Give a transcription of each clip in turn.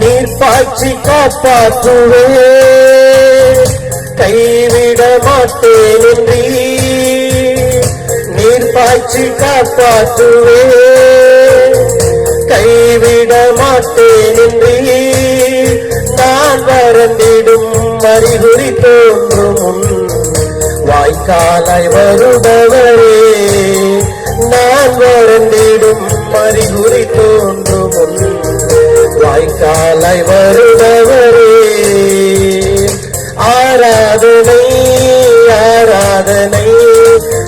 நீர் பாய்ச்சி காப்பாற்றுவே. கைவிட மாட்டேன் நீர் பாய்ச்சி காப்பாற்றுவே. கைவிட மாட்டேன் நான் வரந்திடும் அறிகுறி தோன்றும் வாய்க்காலை வருபவ தலை வருபவரே. ஆராதனை ஆராதனை.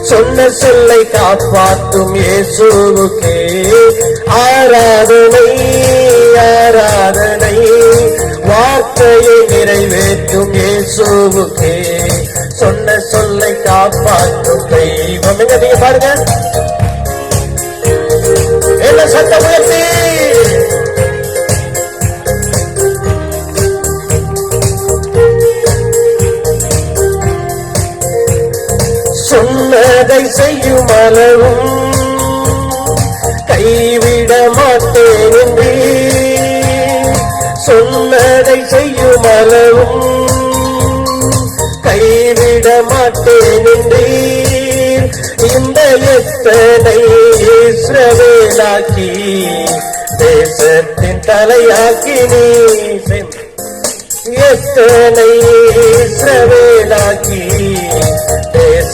சொன்ன சொல்லை காப்பாற்றும் இயேசுவுக்கே. ஆராதனை ஆராதனை. வார்த்தையை நிறைவேற்றும் இயேசுவுக்கே. சொன்ன சொல்லை காப்பாற்றும் தெய்வம். எங்க நீங்க பாருங்க. என்ன சத்தம் முயற்சி சொன்னதை செய்யும் அளவும் கைவிட மாட்டேன் என்றே சொன்னதை செய்யும் அளவும் கைவிட மாட்டேன் என்றே இந்த எத்தனை இஸ்ரவேலாக்கி தேசத்தின் தலையாக்கி நீ எத்தனை இஸ்ரவேலாக்கி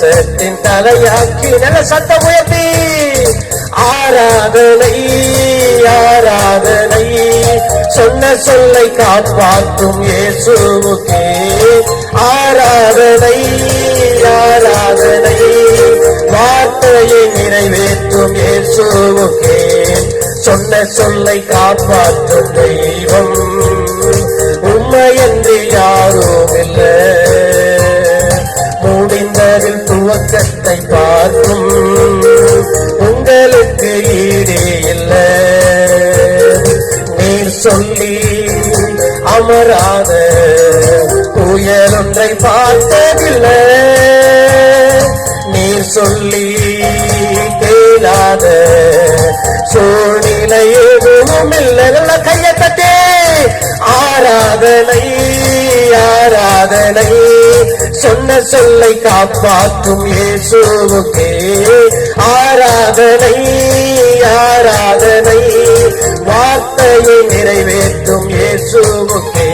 தேசத்தின் தலையாக்கி நல்ல சத்தம் உயர்த்தி. ஆராதனை ஆராதனை. சொன்ன சொல்லை காப்பாற்றும் இயேசுவுக்கே. ஆராதனை ஆராதனை. வார்த்தையை நிறைவேற்றும் இயேசுவுக்கே. சொன்ன சொல்லை காப்பாற்றும் தெய்வம். முடிந்ததில் பார்க்கும். உங்களுக்கு ஈடே இல்லை. நீர் சொல்லி அமராத புயலொன்றை பார்த்ததில்லை. நீர் சொல்லி கேளாத சூழ்நிலை எதுவும் இல்லை. நல்ல கையை தட்டே ஆராதனை அதனை சொன்ன சொல்லை காப்பாற்றும் இயேசுவுக்கே. ஆராதனை ஆராதனை வார்த்தையை நிறைவேற்றும் இயேசுவுக்கே.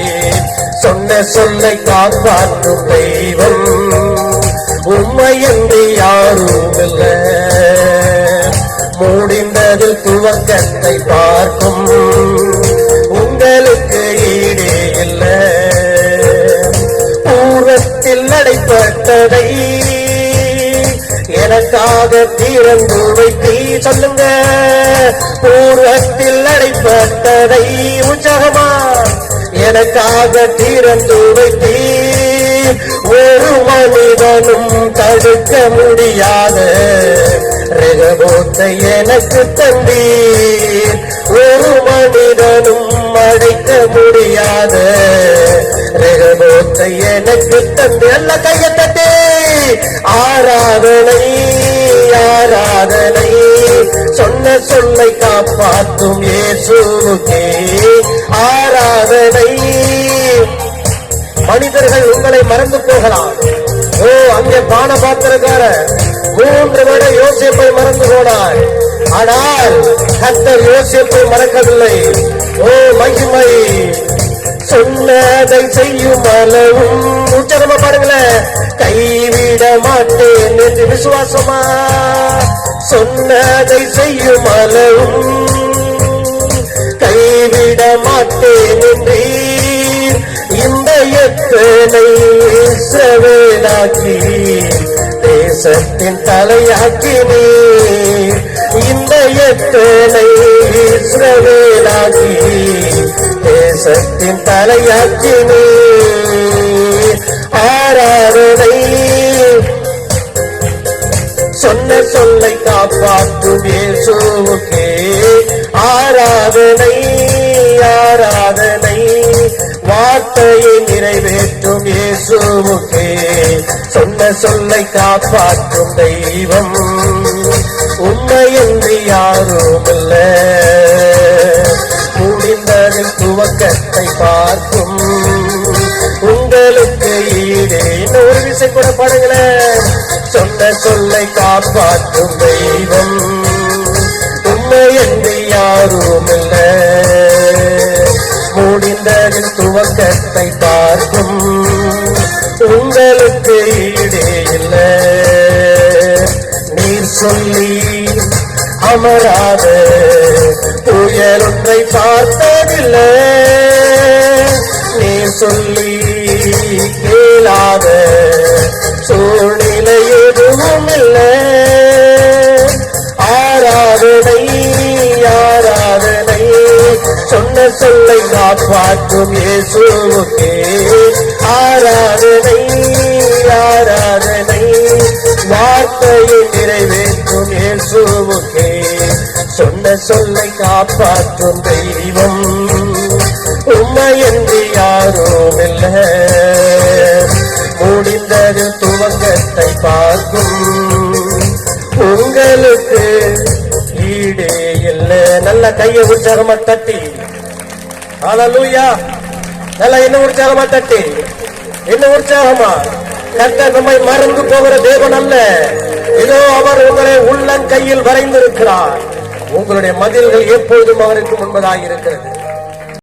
சொன்ன சொல்லை காப்பாற்றும் தெய்வம் உண்மையன்றி யாரும் இல்லை முடிந்ததில் துவக்கத்தை பார்க்கும் பூரத்தில் எனக்காக திறந்து வைத்தி சொல்லுங்க. பூர்வத்தில் அடைப்பட்டதை உற்சாகமா எனக்காக திறந்து வைத்தி ஒரு மனிதனும் தடுக்க முடியாத ரெகபோத்தை எனக்கு தந்தீர். ஒரு மனிதனும் அடைக்க முடியாத ரெகபோத்தை எனக்கு தந்து நல்ல கையை ஆராதனை ஆராதனை. சொன்ன சொல்லை காப்பாற்றும் இயேசுவுக்கே. ஆராதனை. மனிதர்கள் உங்களை மறந்து போகலாம். ஓ அங்கே பான பாத்திரக்கார மூன்று விட யோசிப்பை மறந்து போனார். ஆனால் கத்தர் யோசிப்பை மறக்கவில்லை. ஓ மகிமை. சொன்னதை செய்யும் அளவும். உச்சரமா பாருங்களேன் கைவிட மாட்டேன் என்று விசுவாசமா? சொன்னதை செய்யும் அளவும். கைவிட மாட்டேன் என்று இந்த எத்தனை செவேனாக்கி தேசத்தின் தலையாக்கி நீர் இந்த எத்தனை இஸ்ரவேலாக்கி தேசத்தின் தலையாக்கினே. நீர் ஆராதனை. சொன்ன சொல்லை காப்பாற்றும் இயேசுவுக்கே. ஆராதனை ஆராதனை. வார்த்தையை நிறைவேற்றும் இயேசுவுக்கே. சொன்ன சொல்லை காப்பாற்றும் தெய்வம். உண்மையின்றி யாரும் இல்ல முடிந்ததில் துவக்கத்தை பார்க்கும். உங்களுக்கு ஈடே இன்னும் ஒரு விசை கூட பாருங்களே சொன்ன சொல்லை காப்பாற்றும் தெய்வம். உண்மை என்று யாரும் இல்லை முடிந்ததில் துவக்கத்தை பார்க்கும். உங்களுக்கு ஈடே இல்லை. நீர் சொல்லி அமராத துயரொன்றை பார்த்ததில்லை. நீ சொல்லி கேளாத சூழ்நிலை எதுவும் இல்லை ஆராதனை ஆராதனை சொன்ன சொல்லை காப்பாற்றும் இயேசுவுக்கே. ஆராதனை ஆராதனை வார்த்தையை நிறைவே இயேசுவுக்கே. சொன்ன சொல்லை காப்பாற்றும் தெய்வம். உண்மை என்று யாரும் இல்லை. முடிந்தது துவங்கத்தை பார்க்கும். உங்களுக்கு ஈடே இல்லை. நல்ல கையை உற்சாகமா தட்டி. ஹalleluya நல்ல என்ன உற்சாகமா தட்டி. என்ன உற்சாகமா கர்த்தர் நம்மை மறந்து போகிற தேவன் அல்ல. இதோ அவர் உங்களை உள்ளங்கையில் வரைந்திருக்கிறார். உங்களுடைய மதில்கள் எப்பொழுதும் அவருக்கு முன்பதாக இருக்கிறது.